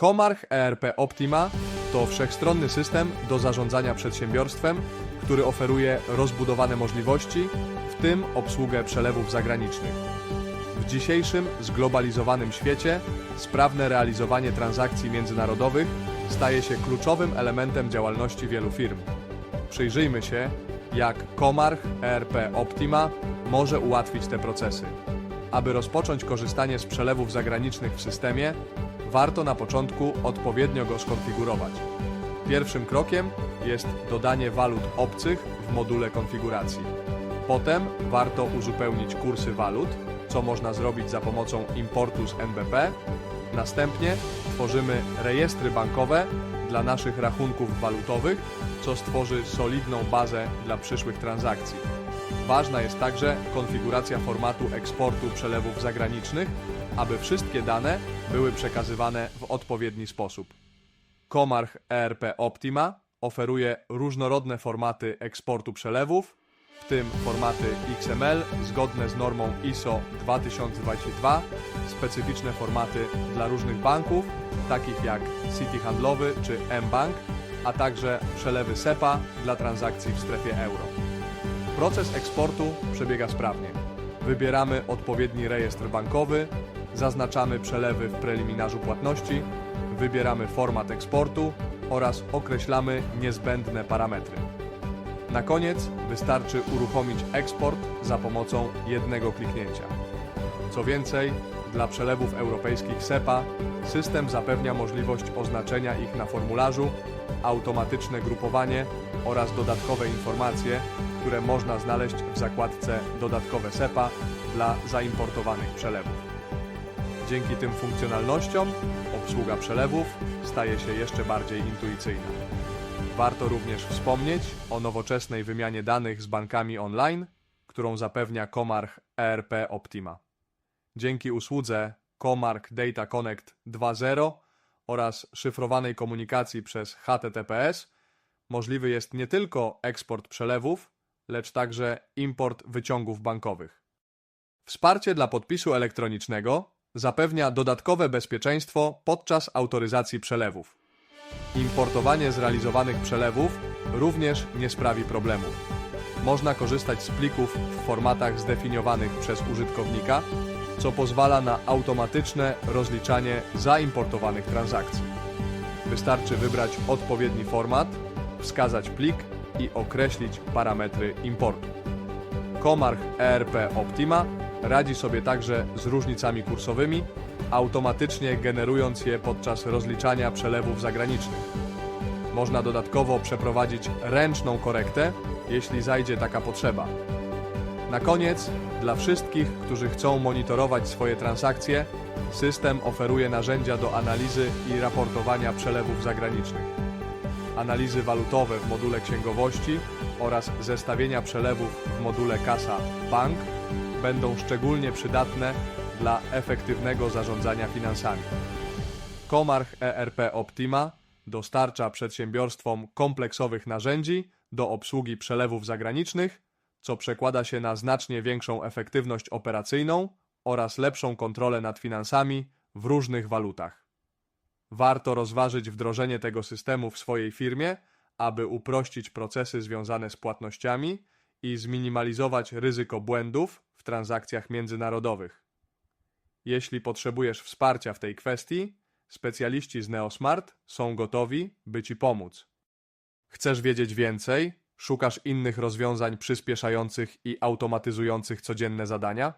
Comarch ERP Optima to wszechstronny system do zarządzania przedsiębiorstwem, który oferuje rozbudowane możliwości, w tym obsługę przelewów zagranicznych. W dzisiejszym zglobalizowanym świecie sprawne realizowanie transakcji międzynarodowych staje się kluczowym elementem działalności wielu firm. Przyjrzyjmy się, jak Comarch ERP Optima może ułatwić te procesy. Aby rozpocząć korzystanie z przelewów zagranicznych w systemie, warto na początku odpowiednio go skonfigurować. Pierwszym krokiem jest dodanie walut obcych w module konfiguracji. Potem warto uzupełnić kursy walut, co można zrobić za pomocą importu z NBP. Następnie tworzymy rejestry bankowe dla naszych rachunków walutowych, co stworzy solidną bazę dla przyszłych transakcji. Ważna jest także konfiguracja formatu eksportu przelewów zagranicznych, aby wszystkie dane były przekazywane w odpowiedni sposób. Comarch ERP Optima oferuje różnorodne formaty eksportu przelewów, w tym formaty XML zgodne z normą ISO 2022, specyficzne formaty dla różnych banków, takich jak City Handlowy czy mBank, a także przelewy SEPA dla transakcji w strefie euro. Proces eksportu przebiega sprawnie. Wybieramy odpowiedni rejestr bankowy, zaznaczamy przelewy w preliminarzu płatności, wybieramy format eksportu oraz określamy niezbędne parametry. Na koniec wystarczy uruchomić eksport za pomocą jednego kliknięcia. Co więcej, dla przelewów europejskich SEPA system zapewnia możliwość oznaczenia ich na formularzu, automatyczne grupowanie oraz dodatkowe informacje, które można znaleźć w zakładce Dodatkowe SEPA dla zaimportowanych przelewów. Dzięki tym funkcjonalnościom obsługa przelewów staje się jeszcze bardziej intuicyjna. Warto również wspomnieć o nowoczesnej wymianie danych z bankami online, którą zapewnia Comarch ERP Optima. Dzięki usłudze Comarch Data Connect 2.0 oraz szyfrowanej komunikacji przez HTTPS możliwy jest nie tylko eksport przelewów, lecz także import wyciągów bankowych. Wsparcie dla podpisu elektronicznego zapewnia dodatkowe bezpieczeństwo podczas autoryzacji przelewów. Importowanie zrealizowanych przelewów również nie sprawi problemu. Można korzystać z plików w formatach zdefiniowanych przez użytkownika, co pozwala na automatyczne rozliczanie zaimportowanych transakcji. Wystarczy wybrać odpowiedni format, wskazać plik i określić parametry importu. Comarch ERP Optima radzi sobie także z różnicami kursowymi, automatycznie generując je podczas rozliczania przelewów zagranicznych. Można dodatkowo przeprowadzić ręczną korektę, jeśli zajdzie taka potrzeba. Na koniec, dla wszystkich, którzy chcą monitorować swoje transakcje, system oferuje narzędzia do analizy i raportowania przelewów zagranicznych. Analizy walutowe w module księgowości oraz zestawienia przelewów w module kasa bank będą szczególnie przydatne dla efektywnego zarządzania finansami. Comarch ERP Optima dostarcza przedsiębiorstwom kompleksowych narzędzi do obsługi przelewów zagranicznych, co przekłada się na znacznie większą efektywność operacyjną oraz lepszą kontrolę nad finansami w różnych walutach. Warto rozważyć wdrożenie tego systemu w swojej firmie, aby uprościć procesy związane z płatnościami i zminimalizować ryzyko błędów w transakcjach międzynarodowych. Jeśli potrzebujesz wsparcia w tej kwestii, specjaliści z Neosmart są gotowi, by Ci pomóc. Chcesz wiedzieć więcej? Szukasz innych rozwiązań przyspieszających i automatyzujących codzienne zadania?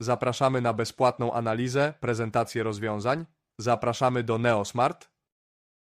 Zapraszamy na bezpłatną analizę, prezentację rozwiązań. Zapraszamy do Neosmart